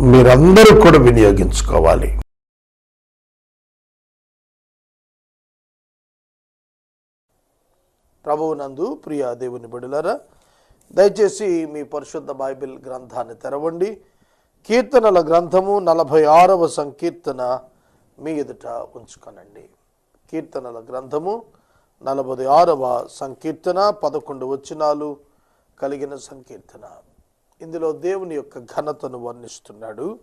మీరందరూ కూడా వినియోగించుకోవాలి. ప్రభువునందు ప్రియ దేవుని బిడులరా దయచేసి మీ పరిశుద్ధ బైబిల్ గ్రంథాన్ని తెరవండి. కీర్తనల గ్రంథము నలభై ఆరవ సంకీర్తన మీ ఎదుట ఉంచుకొనండి. కీర్తనల గ్రంథము నలభై ఆరవ సంకీర్తన పదకొండు వచనాలు కలిగిన సంకీర్తన. ఇందులో దేవుని యొక్క ఘనతను వర్ణిస్తున్నాడు.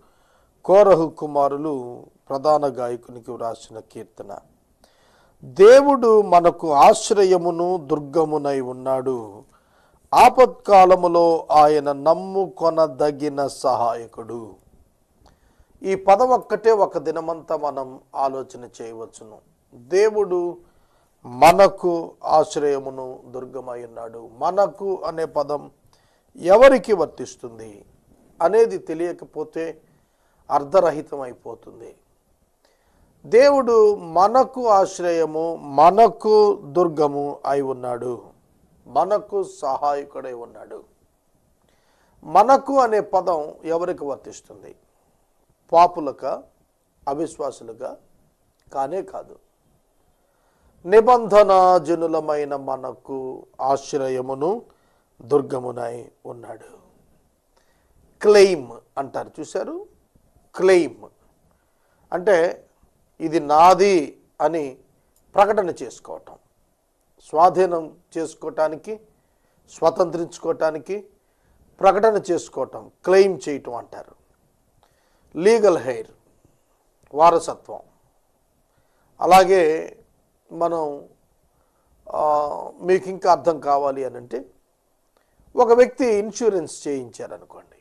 కోరహు కుమారులు ప్రధాన గాయకునికి వ్రాసిన కీర్తన. దేవుడు మనకు ఆశ్రయమును దుర్గమునై ఉన్నాడు. ఆపత్కాలములో ఆయన నమ్ముకొనదగిన సహాయకుడు. ఈ పదం ఒక్కటే ఒక దినమంతా మనం ఆలోచన చేయవచ్చును. దేవుడు మనకు ఆశ్రయమును దుర్గమై ఉన్నాడు. మనకు అనే పదం ఎవరికి వర్తిస్తుంది అనేది తెలియకపోతే అర్ధరహితమైపోతుంది దేవుడు మనకు ఆశ్రయము మనకు దుర్గము అయి ఉన్నాడు. మనకు సహాయకుడై ఉన్నాడు. మనకు అనే పదం ఎవరికి వర్తిస్తుంది? పాపులక? అవిశ్వాసులుగా? కానే కాదు. నిబంధన జనులమైన మనకు ఆశ్రయమును దుర్గమునై ఉన్నాడు. క్లెయిమ్ అంటారు. చూశారు? క్లెయిమ్. అంటే ఇది నాది అని ప్రకటన చేసుకోవటం. స్వాధీనం చేసుకోవటానికి స్వతంత్రించుకోవటానికి ప్రకటన చేసుకోవటం క్లెయిమ్ చేయటం అంటారు. లీగల్ హెయిర్ వారసత్వం. అలాగే మనం మీకు ఇంకా అర్థం కావాలి అని అంటే ఒక వ్యక్తి ఇన్సూరెన్స్ చేయించారనుకోండి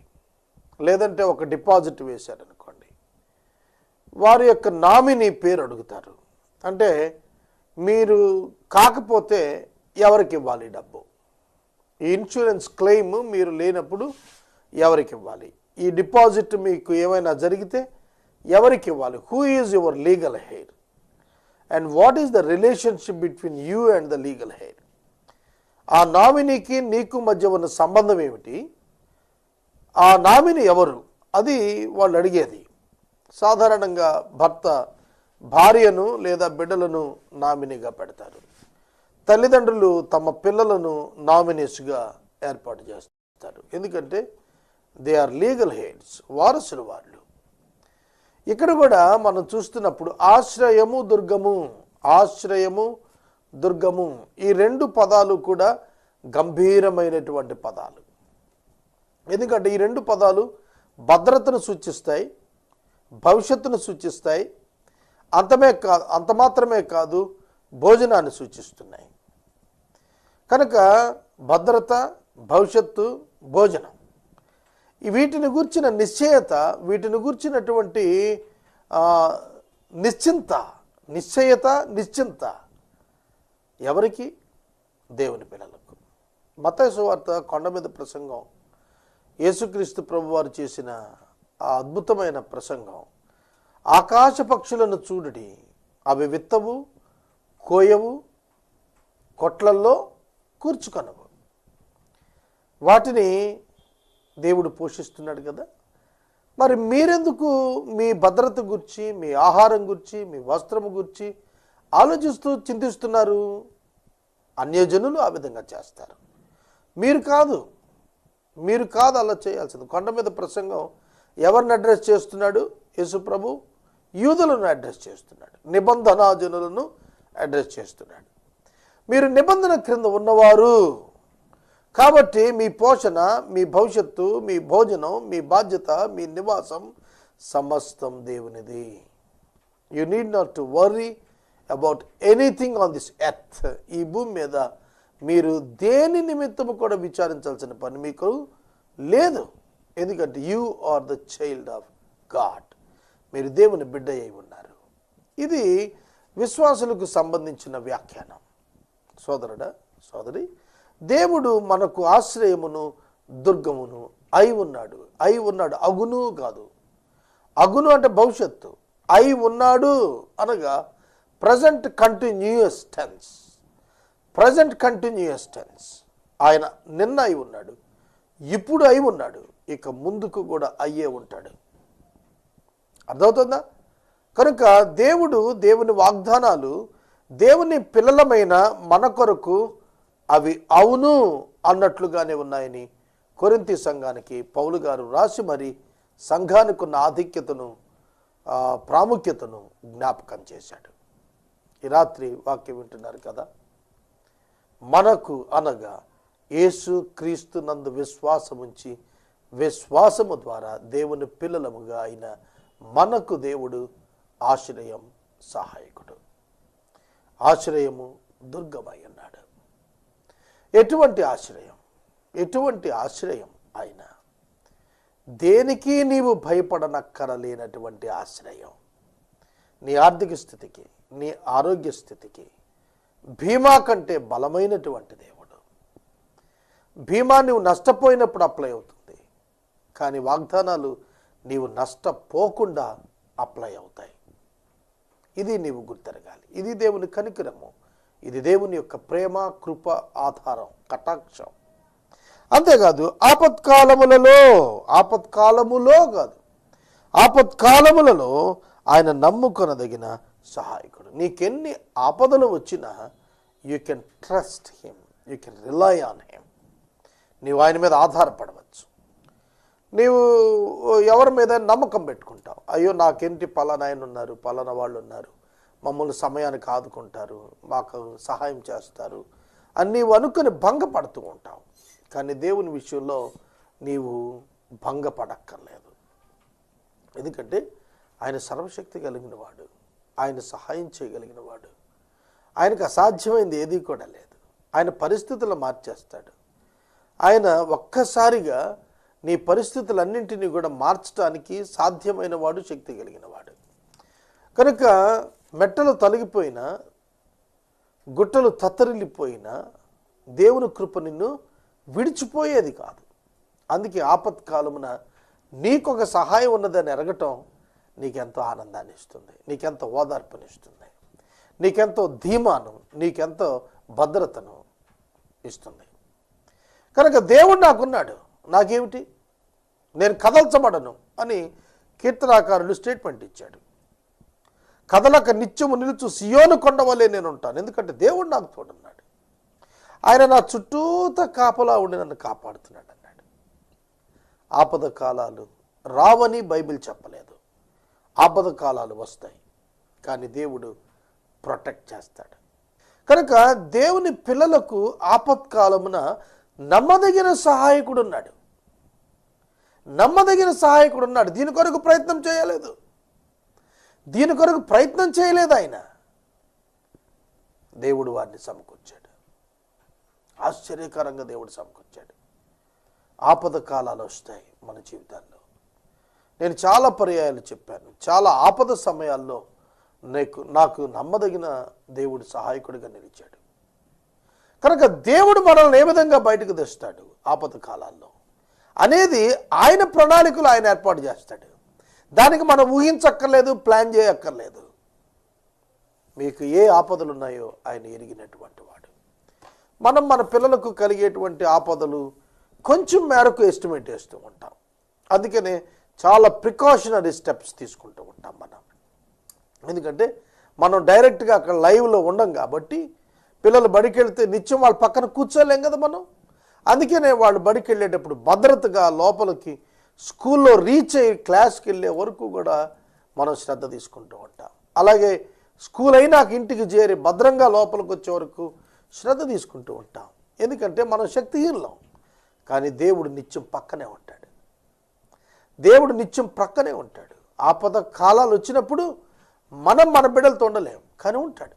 లేదంటే ఒక డిపాజిట్ వేశారనుకోండి వారి యొక్క నామినీ పేరు అడుగుతారు. అంటే మీరు కాకపోతే ఎవరికి ఇవ్వాలి డబ్బు? ఈ ఇన్సూరెన్స్ క్లెయిమ్ మీరు లేనప్పుడు ఎవరికి ఇవ్వాలి? ఈ డిపాజిట్ మీకు ఏమైనా జరిగితే ఎవరికి ఇవ్వాలి? Who is your legal heir and what is the relationship between you and the legal heir ఆ నామినీకి నీకు మధ్య ఉన్న సంబంధం ఏమిటి? ఆ నామిని ఎవరు? అది వాళ్ళు అడిగేది. సాధారణంగా భర్త భార్యను లేదా బిడ్డలను నామినీగా పెడతారు. తల్లిదండ్రులు తమ పిల్లలను నామినేస్గా ఏర్పాటు చేస్తారు. ఎందుకంటే దే ఆర్ లీగల్ హెడ్స్ వారసులు వాళ్ళు. ఇక్కడ కూడా మనం చూస్తున్నప్పుడు ఆశ్రయము దుర్గము ఆశ్రయము దుర్గము. ఈ రెండు పదాలు కూడా గంభీరమైనటువంటి పదాలు. ఎందుకంటే ఈ రెండు పదాలు భద్రతను సూచిస్తాయి భవిష్యత్తును సూచిస్తాయి అంతమే కాదు అంత మాత్రమే కాదు భోజనాన్ని సూచిస్తున్నాయి. కనుక భద్రత భవిష్యత్తు భోజనం. వీటిని గూర్చిన నిశ్చయత వీటిని గూర్చినటువంటి నిశ్చింత నిశ్చయత నిశ్చింత. ఎవరికి? దేవుని పిల్లలకు. మత్తయి వార్త కొండ మీద ప్రసంగం. యేసుక్రీస్తు ప్రభు వారు చేసిన ఆ అద్భుతమైన ప్రసంగం. ఆకాశ పక్షులను చూడుడి. అవి విత్తవు కోయవు కొట్లల్లో కూర్చుకొనవు. వాటిని దేవుడు పోషిస్తున్నాడు కదా. మరి మీరెందుకు మీ భద్రత గురించి మీ ఆహారం గురించి మీ వస్త్రం గురించి ఆలోచిస్తూ చింతిస్తున్నారు. అన్యజనులు ఆ విధంగా చేస్తారు. మీరు కాదు మీరు కాదు అలా చేయాల్సింది. కొండ మీద ప్రసంగం ఎవరిని అడ్రస్ చేస్తున్నాడు? యేసుప్రభు యూదులను అడ్రస్ చేస్తున్నాడు. నిబంధనాజనులను అడ్రస్ చేస్తున్నాడు. మీరు నిబంధన క్రింద ఉన్నవారు. కాబట్టి మీ పోషణ మీ భవిష్యత్తు మీ భోజనం మీ బాధ్యత మీ నివాసం సమస్తం దేవునిది. You need not to worry about anything on this earth ఈ భూమి మీద మీరు దేని నిమిత్తము కూడా విచారించాల్సిన పని మీకు లేదు. ఎందుకంటే you are the child of God మీరు దేవుని బిడ్డ అయి ఉన్నారు. ఇది విశ్వాసులకు సంబంధించిన వ్యాఖ్యానం. సోదరుడా సోదరి దేవుడు మనకు ఆశ్రయమును దుర్గమును అయి ఉన్నాడు. అయి ఉన్నాడు అగును కాదు. అగును అంటే భవిష్యత్తు. అయి ఉన్నాడు అనగా present continuous tense present continuous tense ఆయన నిన్న అయి ఉన్నాడు. ఇప్పుడు అయి ఉన్నాడు. ఇక ముందుకు కూడా అయ్యే ఉంటాడు. అర్థమవుతుందా? కనుక దేవుడు దేవుని వాగ్దానాలు దేవుని పిల్లలమైన మన కొరకు అవి అవును అన్నట్లుగానే ఉన్నాయని కొరింతి సంఘానికి పౌలు గారు రాసి మరి సంఘానికి ఉన్న ఆధిక్యతను ప్రాముఖ్యతను జ్ఞాపకం చేశాడు. ఈ రాత్రి వాక్యం వింటున్నారు కదా. మనకు అనగా యేసు క్రీస్తు నందు విశ్వాసముంచి విశ్వాసము ద్వారా దేవుని పిల్లలముగా అయిన మనకు దేవుడు ఆశ్రయం సహాయకుడు. ఆశ్రయము దుర్గమై ఉన్నాడు. ఎటువంటి ఆశ్రయం? ఎటువంటి ఆశ్రయం ఆయన దేనికి నీవు భయపడనక్కరలేనటువంటి ఆశ్రయం? నీ ఆర్థిక స్థితికి నీ ఆరోగ్య స్థితికి భీమా కంటే బలమైనటువంటి దేవుడు. భీమా నువ్వు నష్టపోయినప్పుడు అప్లై అవుతుంది. కానీ వాగ్దానాలు నీవు నష్టపోకుండా అప్లై అవుతాయి. ఇది నీవు గుర్తెరగాలి. ఇది దేవుని కనికరము. ఇది దేవుని యొక్క ప్రేమ కృప ఆధారం కటాక్షం. అంతేకాదు ఆపత్కాలములలో ఆపత్కాలములో కాదు. ఆపత్కాలములలో ఆయన నమ్ముకొనదగిన సహాయకుడు. నీకెన్ని ఆపదలు వచ్చినా you can trust him you can rely on him నీవు ఆయన మీద ఆధారపడవచ్చు. నీవు ఎవరి మీద నమ్మకం పెట్టుకుంటావు. అయ్యో నాకేంటి పలానా ఆయన ఉన్నారు పలానా వాళ్ళు ఉన్నారు మమ్మల్ని సమయానికి ఆదుకుంటారు మాకు సహాయం చేస్తారు అని నీవు అనుకుని భంగపడుతూ ఉంటావు. కానీ దేవుని విషయంలో నీవు భంగపడక్కర్లేదు. ఎందుకంటే ఆయన సర్వశక్తి కలిగిన వాడు ఆయన సహాయం చేయగలిగిన వాడు. ఆయనకు అసాధ్యమైంది ఏదీ కూడా లేదు. ఆయన పరిస్థితులు మార్చేస్తాడు. ఆయన ఒక్కసారిగా నీ పరిస్థితులన్నింటినీ కూడా మార్చడానికి సాధ్యమైన వాడు శక్తి కలిగిన వాడు. కనుక మెట్టలు తొలగిపోయినా గుట్టలు తత్తరిల్లిపోయినా దేవుని కృప నిన్ను విడిచిపోయేది కాదు. అందుకే ఆపత్కాలమున నీకొక సహాయం ఉన్నదని ఎరగటం నీకెంతో ఆనందాన్ని ఇస్తుంది నీకెంతో ఓదార్పునిస్తుంది నీకెంతో ధీమాను నీకెంతో భద్రతను ఇస్తుంది. కనుక దేవుడు నాకున్నాడు. నాకేమిటి? నేను కదల్చబడను అని కీర్తనాకారుడు స్టేట్మెంట్ ఇచ్చాడు. కదలక నిత్యము నిలుచు సియోను కొండవలే నేను ఉంటాను ఎందుకంటే దేవుడు నాకు తోడున్నాడు. ఆయన నా చుట్టూత కాపలా ఉండి నన్ను కాపాడుతున్నాడు అన్నాడు. ఆపద కాలాలు రావని బైబిల్ చెప్పలేదు. ఆపద కాలాలు వస్తాయి. కానీ దేవుడు ప్రొటెక్ట్ చేస్తాడు. కనుక దేవుని పిల్లలకు ఆపత్కాలమున నమ్మదగిన సహాయకుడు ఉన్నాడు. నమ్మదగిన సహాయకుడు ఉన్నాడు. దీని కొరకు ప్రయత్నం చేయలేదు. దీని కొరకు ప్రయత్నం చేయలేదు ఆయన. దేవుడు వారిని సమకూర్చాడు. ఆశ్చర్యకరంగా దేవుడు సమకూర్చాడు. ఆపద కాలాలు వస్తాయి మన జీవితాల్లో. నేను చాలా పర్యాయాలు చెప్పాను. చాలా ఆపద సమయాల్లో నీకు నాకు నమ్మదగిన దేవుడు సహాయకుడిగా నిలిచాడు. కనుక దేవుడు మనల్ని ఏ విధంగా బయటకు తెస్తాడు ఆపద కాలాల్లో? అనేది ఆయన ప్రణాళికలు ఆయన ఏర్పాటు చేస్తాడు. దానికి మనం ఊహించక్కర్లేదు ప్లాన్ చేయక్కర్లేదు. మీకు ఏ ఆపదలు ఉన్నాయో ఆయన ఎరిగినటువంటి వాడు. మనం మన పిల్లలకు కలిగేటువంటి ఆపదలు కొంచెం మేరకు ఎస్టిమేట్ చేస్తూ ఉంటాం. అందుకనే చాలా ప్రికాషనరీ స్టెప్స్ తీసుకుంటూ ఉంటాం మనం. ఎందుకంటే మనం డైరెక్ట్గా అక్కడ లైవ్లో ఉండం కాబట్టి పిల్లలు బడికి వెళ్తే నిత్యం వాళ్ళ పక్కన కూర్చోలేం కదా మనం. అందుకనే వాళ్ళు బడికి వెళ్ళేటప్పుడు భద్రతగా లోపలికి స్కూల్లో రీచ్ అయ్యి క్లాస్కి వెళ్ళే వరకు కూడా మనం శ్రద్ధ తీసుకుంటూ ఉంటాం. అలాగే స్కూల్ అయినాక ఇంటికి చేరి భద్రంగా లోపలికి వచ్చే వరకు శ్రద్ధ తీసుకుంటూ ఉంటాం. ఎందుకంటే మనం శక్తిహీనం కానీ దేవుడు నిత్యం పక్కనే ఉంటాడు. దేవుడు నిత్యం ప్రక్కనే ఉంటాడు. ఆపద కాలాలు వచ్చినప్పుడు మనం మన బిడ్డలతో ఉండలేము కానీ ఉంటాడు.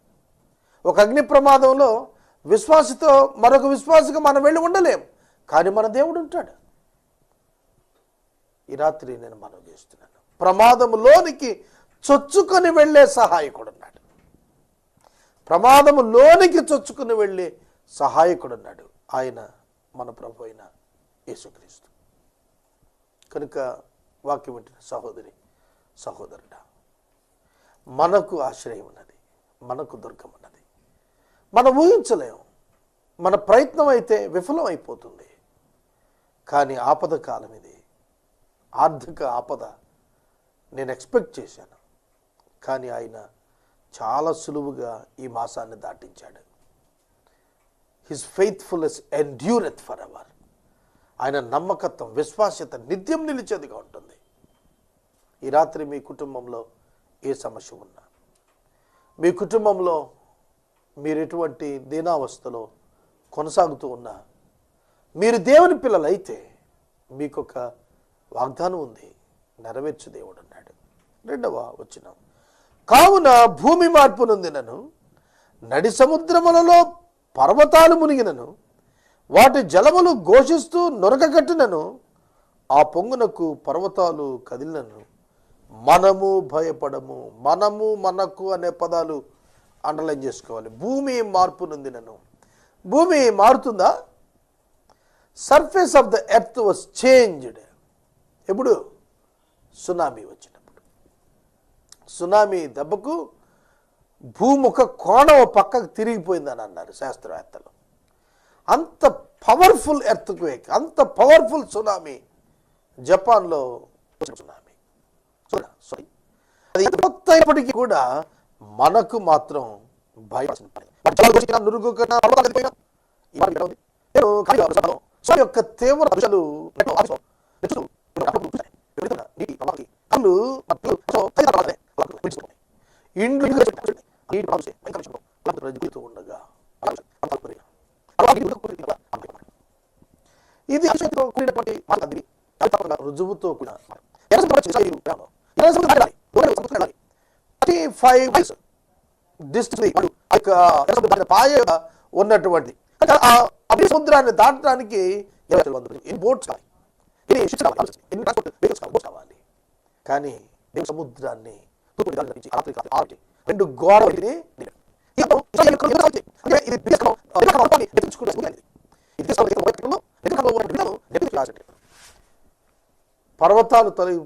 ఒక అగ్ని ప్రమాదంలో విశ్వాసతో మరొక విశ్వాసగా మనం వెళ్ళి ఉండలేం కానీ మన దేవుడు ఉంటాడు. ఈ రాత్రి నేను మనం చేస్తున్నాను. ప్రమాదములోనికి చొచ్చుకొని వెళ్ళే సహాయకుడు ఉన్నాడు. ప్రమాదములోనికి చొచ్చుకుని వెళ్ళే సహాయకుడు ఉన్నాడు. ఆయన మన ప్రభు అయిన యేసుక్రీస్తు. కనుక వాక్యం వింటున్న సహోదరి సహోదరుడా. మనకు ఆశ్రయం ఉన్నది మనకు దుర్గం ఉన్నది. మనం ఊహించలేం మన ప్రయత్నం అయితే విఫలం అయిపోతుంది కానీ ఆపద కాలం ఇది. ఆర్థిక ఆపద నేను ఎక్స్పెక్ట్ చేశాను. కానీ ఆయన చాలా సులువుగా ఈ మాసాన్ని దాటించాడు. His faithfulness endureth for our ఆయన నమ్మకత్వం విశ్వాస్యత నిత్యం నిలిచేదిగా ఉంటుంది. ఈ రాత్రి మీ కుటుంబంలో ఏ సమస్య ఉన్నా మీ కుటుంబంలో మీరు ఎటువంటి దీనావస్థలో కొనసాగుతూ ఉన్నా మీరు దేవుని పిల్లలైతే మీకు ఒక వాగ్దానం ఉంది నెరవేర్చు దేవుడు అన్నాడు. రెండవ వచ్చిన కావున భూమి మార్పు నొందినను నడి సముద్రములలో పర్వతాలు మునిగినను వాటి జలములు ఘోషిస్తూ నొరకగట్టినను ఆ పొంగునకు పర్వతాలు కదిలినను. మనము భయపడము మనము మనకు అనే పదాలు అండర్లైన్ చేసుకోవాలి. భూమి మార్పు నన్ను భూమి మారుతుందా? Surface of the earth was changed ఎప్పుడు? సునామీ వచ్చినప్పుడు. సునామీ దెబ్బకు భూముఖ కోణం పక్కకు తిరిగిపోయిందని అన్నారు శాస్త్రవేత్తలు. అంత పవర్ఫుల్ ఎర్త్ క్వేక్ అంత పవర్ఫుల్ సునామీ జపాన్లో సునామీ సారీ అది కొత్త అయినప్పటికీ కూడా మనకు మాత్రం సో యొక్క తీవ్ర అంశాలు ఇండ్లు ఉండగా అలా ఇది అతిశయంతో కూడినటువంటి మాట అది అది తప్పకుండా రుజువుతో కూడిన మాట. గ్రామంలో. దూరం సముద్రం దాటాలి. 35 మైల్స్ డిస్టెన్స్ వాడు ఆ యొక్క దాటిన పాయ ఉన్నటువంటి ఆ సముద్రాన్ని దాటడానికి ఇరవై వందలు ఎన్ని బోట్స్ కావాలి. ఎన్ని షిప్స్ కావాలి. ఎన్ని ట్రాన్స్పోర్ట్ వెహికల్స్ కావాలి. బోట్స్ కావాలి. కానీ దేవుడు సముద్రాన్ని తూర్పు నుంచి రెండు గోడ ఇస్రాయేల్ యొక్క అంటే ఇది బిగ్గెస్ట్ క్రౌడ్, ఆ ఇది. పర్వతాలు తొలగి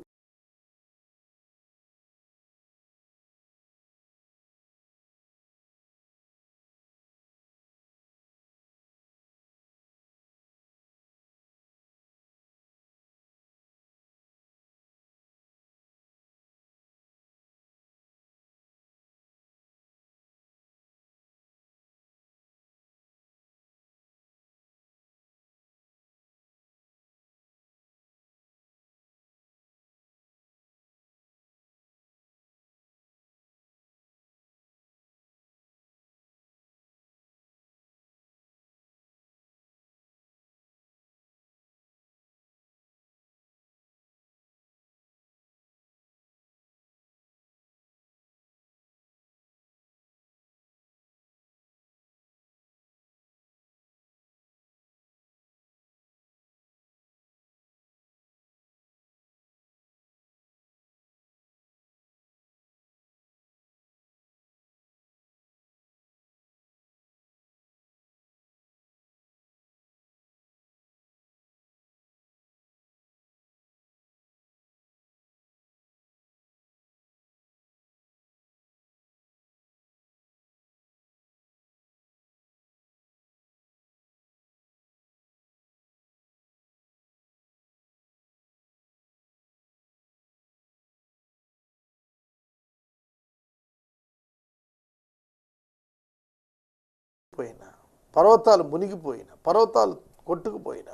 పోయినా పర్వతాలు మునిగిపోయిన పర్వతాలు కొట్టుకుపోయిన.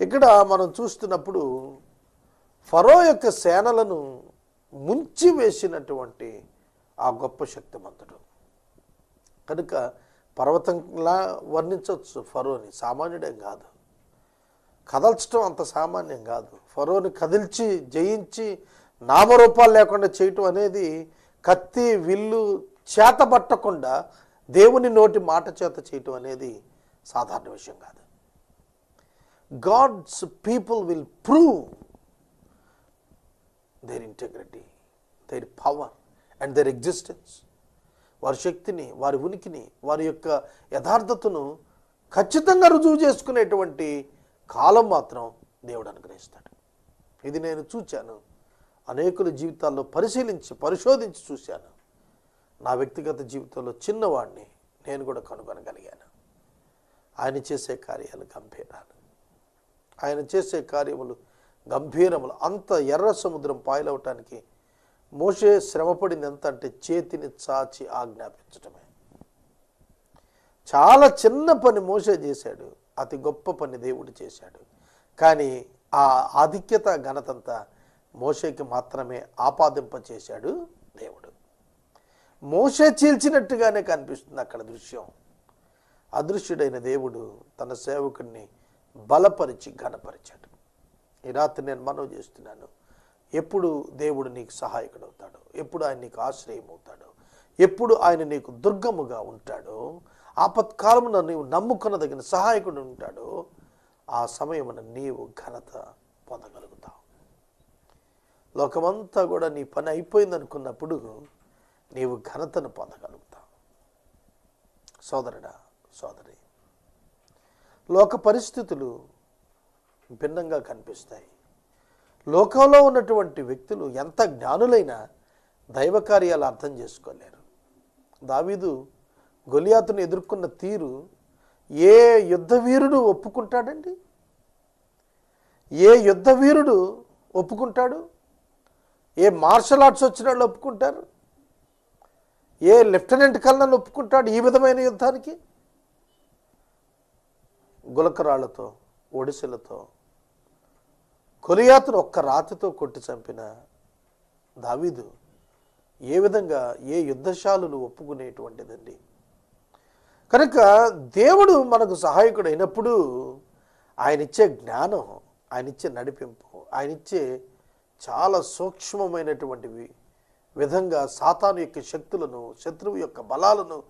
ఇక్కడ మనం చూస్తున్నప్పుడు ఫరో యొక్క సేనలను ముంచి వేసినటువంటి ఆ గొప్ప శక్తిమంతుడు. కనుక పర్వతంలా వర్ణించవచ్చు ఫరోని సామాన్యుడేం కాదు. కదల్చడం అంత సామాన్యం కాదు. ఫరోని కదిల్చి జయించి నామరూపాలు లేకుండా చేయటం అనేది కత్తి విల్లు చేత పట్టకుండా దేవుని నోటి మాట చేత చేయటం అనేది సాధారణ విషయం కాదు. God's people will prove their integrity their power and their existence. వారి శక్తిని వారి ఉనికిని వారి యొక్క యథార్థతను ఖచ్చితంగా రుజువు చేసుకునేటువంటి కాలం మాత్రం దేవుడు అనుగ్రహిస్తాడు. ఇది నేను చూచాను. అనేకుల జీవితాల్లో పరిశీలించి పరిశోధించి చూశాను. నా వ్యక్తిగత జీవితంలో చిన్నవాడిని నేను కూడా కనుగొనగలిగాను. ఆయన చేసే కార్యాలు గంభీరాలు. ఆయన చేసే కార్యములు గంభీరములు. అంత ఎర్ర సముద్రం పాయలవటానికి మోషే శ్రమపడింది ఎంత అంటే చేతిని చాచి ఆజ్ఞాపించటమే. చాలా చిన్న పని మోసే చేశాడు. అతి గొప్ప పని దేవుడు చేశాడు. కానీ ఆ ఆధిక్యత ఘనతంతా మోషేకి మాత్రమే ఆపాదింప చేశాడు దేవుడు. మోసే చీల్చినట్టుగానే కనిపిస్తుంది అక్కడ దృశ్యం. అదృశ్యుడైన దేవుడు తన సేవకుడిని బలపరిచి ఘనపరిచాడు. ఈ రాత్రి నేను మనవి చేస్తున్నాను. ఎప్పుడు దేవుడు నీకు సహాయకుడవుతాడు ఎప్పుడు ఆయన నీకు ఆశ్రయం అవుతాడు ఎప్పుడు ఆయన నీకు దుర్గముగా ఉంటాడో ఆపత్కాలమున నీవు నమ్ముకున్నదగిన సహాయకుడు ఉంటాడో ఆ సమయమున నీవు ఘనత పొందగలుగుతావు. లోకమంతా కూడా నీ పని అయిపోయింది అనుకున్నప్పుడు నీవు ఘనతను పొందగలుగుతావు. సోదరుడా సోదరి లోక పరిస్థితులు భిన్నంగా కనిపిస్తాయి. లోకంలో ఉన్నటువంటి వ్యక్తులు ఎంత జ్ఞానులైనా దైవ కార్యాలు అర్థం చేసుకోలేరు. దావీదు గొలియాతును ఎదుర్కొన్న తీరు ఏ యుద్ధ వీరుడు ఒప్పుకుంటాడండి? ఏ యుద్ధ వీరుడు ఒప్పుకుంటాడు? ఏ మార్షల్ ఆర్ట్స్ వచ్చిన వాళ్ళు ఒప్పుకుంటారు? ఏ లెఫ్టినెంట్ కల్నల్ ఒప్పుకుంటాడు ఈ విధమైన యుద్ధానికి? గులకరాళ్ళతో ఒడిసెలతో కొలియాతును ఒక్క రాతితో కొట్టి చంపిన దావీదు ఏ విధంగా ఏ యుద్ధశాలులు ఒప్పుకునేటువంటిదండి? కనుక దేవుడు మనకు సహాయకుడు అయినప్పుడు ఆయన ఇచ్చే జ్ఞానం ఆయన ఇచ్చే నడిపింపు ఆయన ఇచ్చే చాలా సూక్ష్మమైనటువంటివి విధంగా సాతాను యొక్క శక్తులను శత్రువు యొక్క బలాలను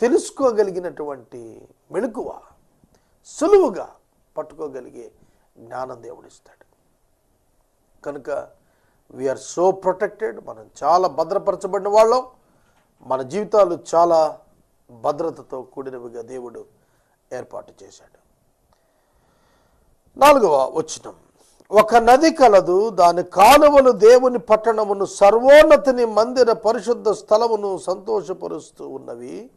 తెలుసుకోగలిగినటువంటి మెలకువ సులువుగా పట్టుకోగలిగే జ్ఞానం దేవుడిస్తాడు. కనుక వీఆర్ సో ప్రొటెక్టెడ్ మనం చాలా భద్రపరచబడిన వాళ్ళం. మన జీవితాలు చాలా భద్రతతో కూడినవిగా దేవుడు ఏర్పాటు చేశాడు. నాలుగవ వచ్చినం ఒక నది కలదు దాని కాలువలు దేవుని పట్టణమును సర్వోన్నతిని మందిర పరిశుద్ధ స్థలమును సంతోషపరుస్తూ ఉన్నవి.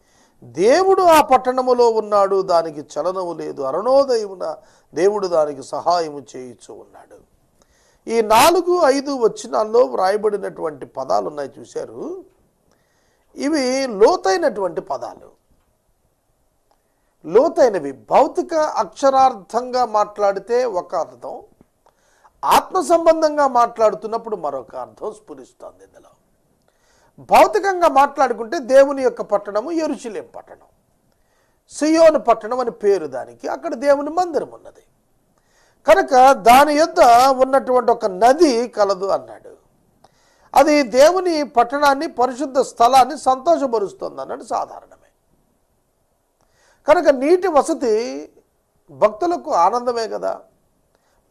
దేవుడు ఆ పట్టణములో ఉన్నాడు దానికి చలనము లేదు. అరుణోదయమున దేవుడు దానికి సహాయము చేయించు ఉన్నాడు. ఈ నాలుగు ఐదు వచ్చినాల్లో వ్రాయబడినటువంటి పదాలు ఉన్నాయి చూశారు. ఇవి లోతైనటువంటి పదాలు. లోతైనవి. భౌతిక అక్షరార్థంగా మాట్లాడితే ఒక అర్థం ఆత్మ సంబంధంగా మాట్లాడుతున్నప్పుడు మరొక అర్థం స్ఫురిస్తుంది ఇందులో. భౌతికంగా మాట్లాడుకుంటే దేవుని యొక్క పట్టణము ఎరుచిలేం పట్టణం. సియోను పట్టణం అని పేరు దానికి. అక్కడ దేవుని మందిరం ఉన్నది. కనుక దాని యొద్ద ఉన్నటువంటి ఒక నది కలదు అన్నాడు. అది దేవుని పట్టణాన్ని పరిశుద్ధ స్థలాన్ని సంతోషపరుస్తుంది అన్నాడు సాధారణమే. కనుక నీటి వసతి భక్తులకు ఆనందమే కదా.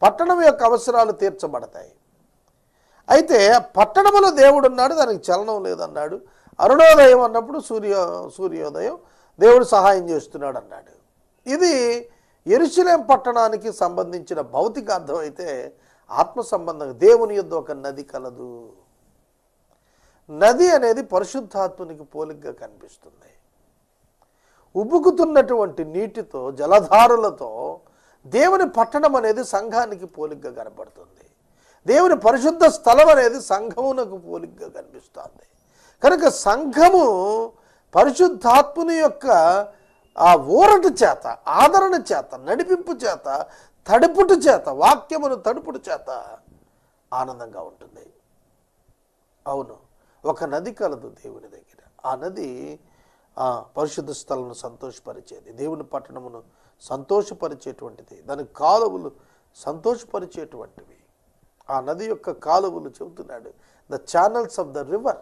పట్టణం యొక్క అవసరాలు తీర్చబడతాయి. అయితే పట్టణములో దేవుడు ఉన్నాడు దానికి చలనం లేదన్నాడు. అరుణోదయం అన్నప్పుడు సూర్య సూర్యోదయం దేవుడు సహాయం చేస్తున్నాడు అన్నాడు. ఇది ఎరుసలేం పట్టణానికి సంబంధించిన భౌతిక అర్థం అయితే ఆత్మ సంబంధం దేవుని యొద్ ఒక నది కలదు. నది అనేది పరిశుద్ధాత్మునికి పోలిగ్గా కనిపిస్తుంది. ఉబుకుతున్నటువంటి నీటితో జలధారులతో దేవుని పట్టణం అనేది సంఘానికి పోలిగ్గా కనపడుతుంది దేవుని పరిశుద్ధ స్థలం అనేది సంఘమునకు పోలిగ్గా కనిపిస్తుంది. కనుక సంఘము పరిశుద్ధాత్ముని యొక్క ఆ ఊరట చేత ఆదరణ చేత నడిపింపు చేత తడుపుట చేత వాక్యమును తడుపుడు చేత ఆనందంగా ఉంటుంది. అవును ఒక నది కలదు దేవుని దగ్గర. ఆ నది ఆ పరిశుద్ధ స్థలను సంతోషపరిచేది. దేవుని పట్టణమును సంతోషపరిచేటువంటిది. దాని కాలువలు సంతోషపరిచేటువంటివి. ఆ నది యొక్క కాలువలు చెబుతున్నాడు. The channels of the river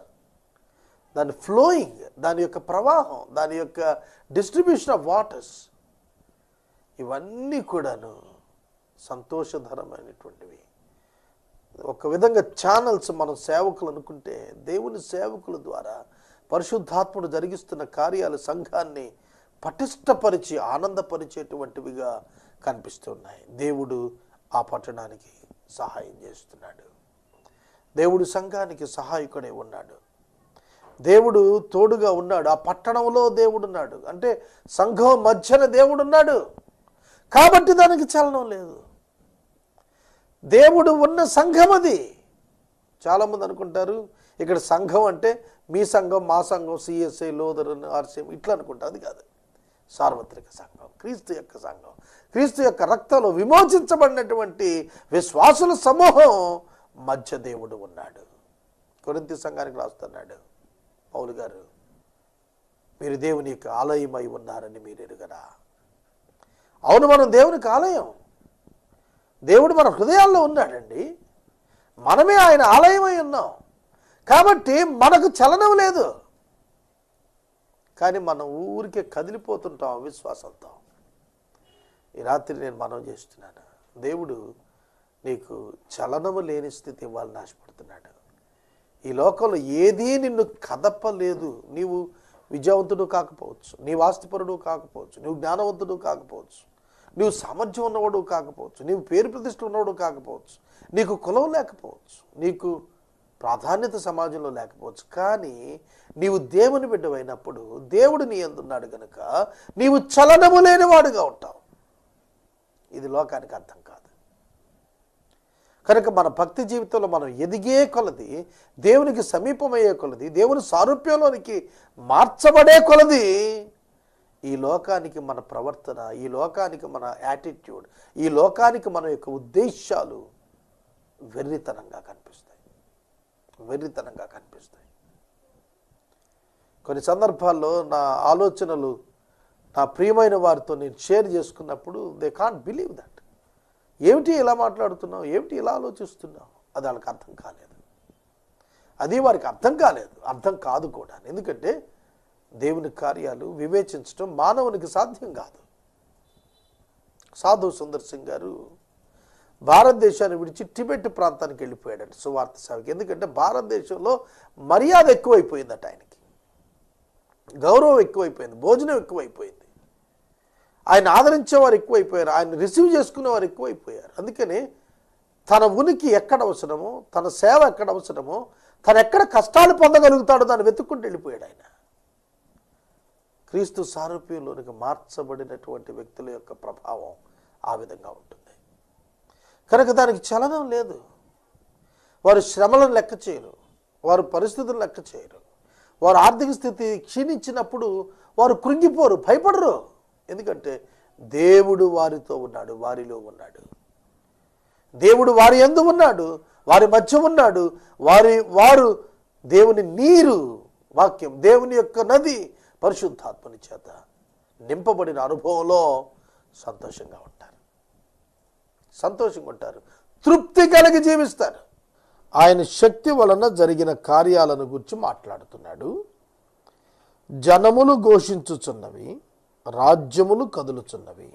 దాని ఫ్లోయింగ్ దాని యొక్క ప్రవాహం దాని యొక్క డిస్ట్రిబ్యూషన్ ఆఫ్ వాటర్స్ ఇవన్నీ కూడాను సంతోషధరమైనటువంటివి. ఒక విధంగా ఛానల్స్ మనం సేవకులు అనుకుంటే దేవుని సేవకుల ద్వారా పరిశుద్ధాత్ముడు జరిగిస్తున్న కార్యాలు సంఘాన్ని పటిష్టపరిచి ఆనందపరిచేటువంటివిగా కనిపిస్తున్నాయి. దేవుడు ఆ పట్టణానికి సహాయం చేస్తున్నాడు. దేవుడు సంఘానికి సహాయకుడే ఉన్నాడు. దేవుడు తోడుగా ఉన్నాడు. ఆ పట్టణంలో దేవుడున్నాడు అంటే సంఘం మధ్యన దేవుడున్నాడు కాబట్టి దానికి చలనం లేదు. దేవుడు ఉన్న సంఘం అది. చాలామంది అనుకుంటారు ఇక్కడ సంఘం అంటే మీ సంఘం మా సంఘం సిఎస్ఐ లోదర్ ఆర్సీఎం ఇట్లా అనుకుంటారు అది కాదు. సార్వత్రిక సంఘం క్రీస్తు యొక్క సంఘం. క్రీస్తు యొక్క రక్తంలో విమోచించబడినటువంటి విశ్వాసుల సమూహం మధ్య దేవుడు ఉన్నాడు. కొరింతి సంఘానికి రాస్తున్నాడు. పౌలు గారు మీరు దేవుని యొక్క ఆలయమై ఉన్నారని మీరు ఎరుగరా? అవును మనం దేవునికి ఆలయం. దేవుడు మన హృదయాల్లో ఉన్నాడండి. మనమే ఆయన ఆలయమై ఉన్నాం. కాబట్టి మనకు చలనం లేదు. కానీ మనం ఊరికే కదిలిపోతుంటాం అవిశ్వాసంతో. ఈ రాత్రి నేను మనం చేస్తున్నాను. దేవుడు నీకు చలనము లేని స్థితి ఇవ్వాలని ఆశపడుతున్నాడు. ఈ లోకంలో ఏదీ నిన్ను కదపలేదు. నీవు విజయవంతుడు కాకపోవచ్చు. నీవు ఆస్తిపరుడు కాకపోవచ్చు. నువ్వు జ్ఞానవంతుడు కాకపోవచ్చు. నువ్వు సామర్థ్యం ఉన్నవాడు కాకపోవచ్చు. నీవు పేరు ప్రతిష్ట ఉన్నవాడు కాకపోవచ్చు. నీకు కులం లేకపోవచ్చు. నీకు ప్రాధాన్యత సమాజంలో లేకపోవచ్చు. కానీ నీవు దేవుని బిడ్డవైనప్పుడు దేవుడు నీ ఎందున్నాడు గనుక నీవు చలనము లేనివాడుగా ఉంటావు. ఇది లోకానికి అర్థం కాదు. కనుక మన భక్తి జీవితంలో మనం ఎదిగే కొలది దేవునికి సమీపమయ్యే కొలది దేవుని సారూప్యంలోనికి మార్చబడే కొలది ఈ లోకానికి మన ప్రవర్తన ఈ లోకానికి మన యాటిట్యూడ్ ఈ లోకానికి మన యొక్క ఉద్దేశాలు వెర్రితనంగా కనిపిస్తాయి. వెర్రితనంగా కనిపిస్తాయి. కొన్ని సందర్భాల్లో నా ఆలోచనలు నా ప్రియమైన వారితో నేను షేర్ చేసుకున్నప్పుడు దే కాంట్ బిలీవ్ దట్ ఏమిటి ఇలా మాట్లాడుతున్నావు? ఏమిటి ఇలా ఆలోచిస్తున్నావు? అది వాళ్ళకి అర్థం కాలేదు. అది వారికి అర్థం కాలేదు. అర్థం కాదు కూడా. ఎందుకంటే దేవుని కార్యాలు వివేచించడం మానవునికి సాధ్యం కాదు. సాధు సుందర్ సింగ్ గారు భారతదేశాన్ని విడిచి టిబెట్ ప్రాంతానికి వెళ్ళిపోయాడండి సువార్త సేవకి ఎందుకంటే భారతదేశంలో మర్యాద ఎక్కువైపోయిందట ఆయనకి. గౌరవం ఎక్కువైపోయింది భోజనం ఎక్కువైపోయింది. ఆయన ఆదరించేవారు ఎక్కువైపోయారు ఆయన రిసీవ్ చేసుకునేవారు ఎక్కువైపోయారు. అందుకని తన ఉనికి ఎక్కడ అవసరమో తన సేవ ఎక్కడ అవసరమో తను ఎక్కడ కష్టాలు పొందగలుగుతాడో దాన్ని వెతుక్కుంటూ వెళ్ళిపోయాడు ఆయన. క్రీస్తు సారూప్యంలోనికి మార్చబడినటువంటి వ్యక్తుల యొక్క ప్రభావం ఆ విధంగా ఉంటుంది. కనుక దానికి చలనం లేదు. వారు శ్రమలను లెక్క చేయరు. వారు పరిస్థితులు లెక్క చేయరు. వారు ఆర్థిక స్థితి క్షీణించినప్పుడు వారు కృంగిపోరు భయపడరు. ఎందుకంటే దేవుడు వారితో ఉన్నాడు వారిలో ఉన్నాడు. దేవుడు వారి ఎందు ఉన్నాడు వారి మధ్య ఉన్నాడు వారి వారు దేవుని నీరు వాక్యం దేవుని యొక్క నది పరిశుద్ధాత్మని చేత నింపబడిన అనుభవంలో సంతోషంగా ఉంటారు. సంతోషంగా ఉంటారు తృప్తి కలిగి జీవిస్తారు. ఆయన శక్తి వలన జరిగిన కార్యాలను గురించి మాట్లాడుతున్నాడు. జనములు ఘోషించుచున్నవి రాజ్యములు కదులుచున్నవి.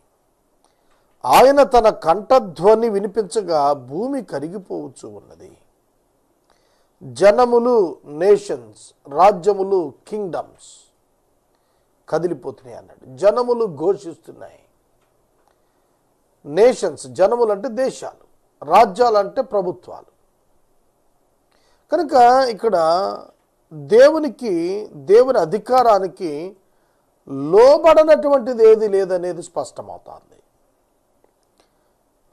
ఆయన తన కంఠధ్వని వినిపించగా భూమి కరిగిపోవచ్చు ఉన్నది. జనములు నేషన్స్ రాజ్యములు కింగ్డమ్స్ కదిలిపోతున్నాయి అన్నాడు. జనములు ఘోషిస్తున్నాయి. నేషన్స్ జనములు అంటే దేశాలు రాజ్యాలు అంటే ప్రభుత్వాలు. కనుక ఇక్కడ దేవునికి దేవుని అధికారానికి లోబడనటువంటిది ఏది లేదనేది స్పష్టమవుతుంది.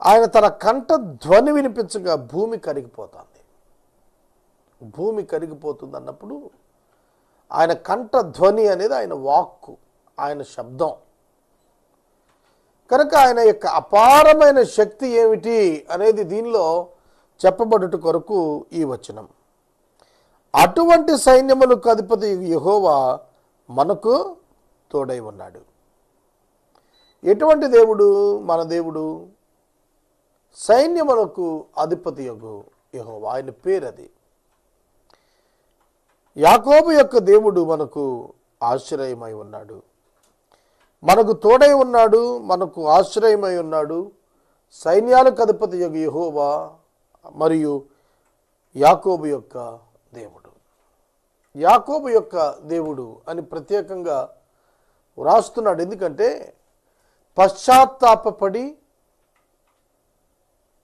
ఆయన తన కంట ధ్వని వినిపించగా భూమి కరిగిపోతుంది. భూమి కరిగిపోతుంది అన్నప్పుడు ఆయన కంఠ ధ్వని అనేది ఆయన వాక్కు ఆయన శబ్దం. కనుక ఆయన యొక్క అపారమైన శక్తి ఏమిటి అనేది దీనిలో చెప్పబడుట కొరకు ఈ వచనం. అటువంటి సైన్యములకు అధిపతి యహోవా మనకు తోడై ఉన్నాడు. ఎటువంటి దేవుడు? మన దేవుడు సైన్యములకు అధిపతి యొగు యహోవా ఆయన పేరు అది. యాకోబు యొక్క దేవుడు మనకు ఆశ్రయమై ఉన్నాడు. మనకు తోడై ఉన్నాడు మనకు ఆశ్రయమై ఉన్నాడు. సైన్యాలకు అధిపతి యొక్క యహోవా మరియు యాకోబు యొక్క దేవుడు. యాకోబు యొక్క దేవుడు అని ప్రత్యేకంగా వ్రాస్తున్నాడు. ఎందుకంటే పశ్చాత్తాపడి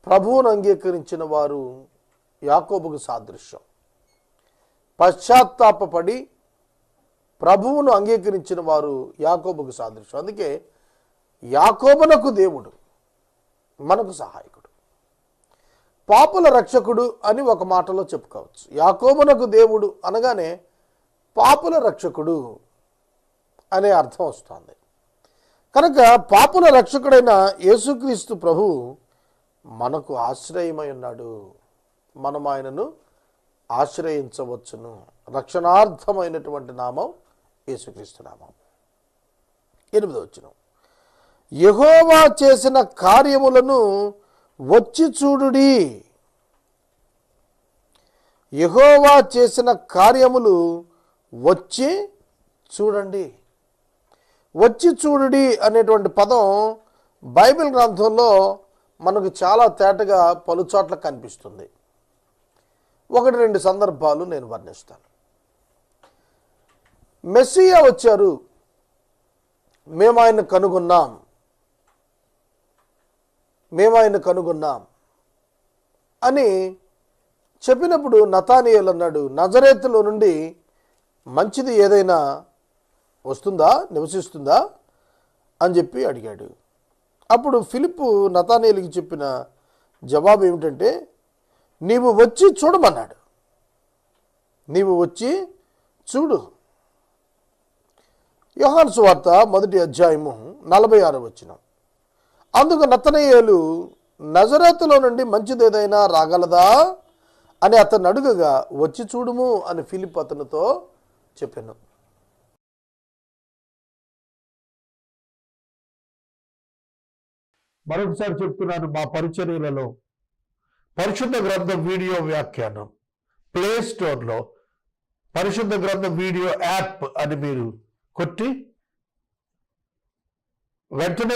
ప్రభువును అంగీకరించిన వారు యాకోబుకు సాదృశ్యం. పశ్చాత్తాపపడి ప్రభువును అంగీకరించిన వారు యాకోబుకు సాదృశ్యం. అందుకే యాకోబునకు దేవుడు మనకు సహాయకుడు పాపుల రక్షకుడు అని ఒక మాటలో చెప్పుకోవచ్చు. యాకోబునకు దేవుడు అనగానే పాపుల రక్షకుడు అనే అర్థం వస్తుంది. కనుక పాపుల రక్షకుడైన యేసుక్రీస్తు ప్రభు మనకు ఆశ్రయమై ఉన్నాడు. మనం ఆయనను ఆశ్రయించవచ్చును. రక్షణార్థమైనటువంటి నామం యేసుక్రీస్తునామం ఎనిమిదో వచ్చిన యహోవా చేసిన కార్యములను వచ్చి చూడుడి. యహోవా చేసిన కార్యములు వచ్చి చూడండి. వచ్చి చూడుడి అనేటువంటి పదం బైబిల్ గ్రంథంలో మనకు చాలా తేటగా పలుచోట్ల కనిపిస్తుంది. ఒకటి రెండు సందర్భాలు నేను వర్ణిస్తాను. మెస్సియా వచ్చారు. మేము ఆయన కనుగొన్నాం. మేము ఆయన కనుగొన్నాం. అని చెప్పినప్పుడు నతానియల్ అన్నాడు నజరేతులో నుండి మంచిది ఏదైనా వస్తుందా? నివసిస్తుందా? అని చెప్పి అడిగాడు. అప్పుడు ఫిలిప్పు నతానియల్కి చెప్పిన జవాబు ఏమిటంటే నీవు వచ్చి చూడమన్నాడు. నీవు వచ్చి చూడు. యోహాను సువార్త మొదటి అధ్యాయము నలభై ఆరు వచ్చిన అందుకు నతనయ్యేలు నజరాతులో నుండి మంచిదేదైనా రాగలదా? అని అతను అడుగగా వచ్చి చూడుము అని ఫిలిప్ అతనితో చెప్పాను. మరొకసారి చెప్తున్నాను మా పరిచర్యలలో. పరిశుద్ధ గ్రంథం వీడియో వ్యాఖ్యానం. ప్లే స్టోర్లో పరిశుద్ధ గ్రంథం వీడియో యాప్ అని మీరు కొట్టి వెంటనే